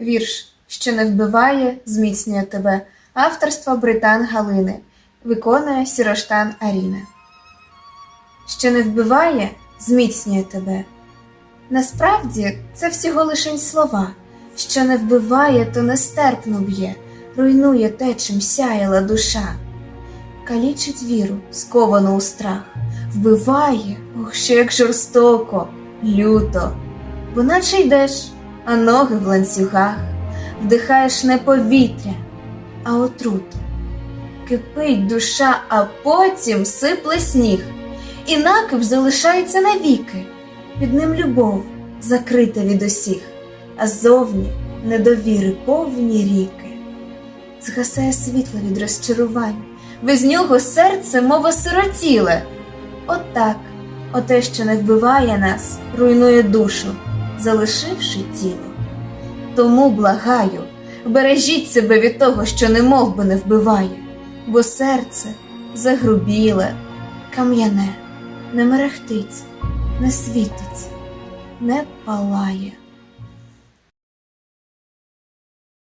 Вірш, що не вбиває, зміцнює тебе. Авторство Британ Галини. Виконує Сіроштан Аріна. Що не вбиває, зміцнює тебе. Насправді це всього лишень слова. Що не вбиває, то нестерпно б'є, руйнує те, чим сяяла душа. Калічить віру, сковану у страх, вбиває, ох, що як жорстоко, люто, бо наче йдеш, а ноги в ланцюгах, вдихаєш не повітря, а отруту. Кипить душа, а потім сипле сніг, і накип залишається навіки, під ним любов закрита від усіх, а зовні недовіри повні ріки. Згасає світло від розчарувань, без нього серце, мов осиротіле. От оте, що не вбиває нас, руйнує душу, залишивши тіло. Тому благаю, бережіть себе від того, що не мов би не вбиває, бо серце загрубіле, кам'яне, не мерехтить, не світить, не палає.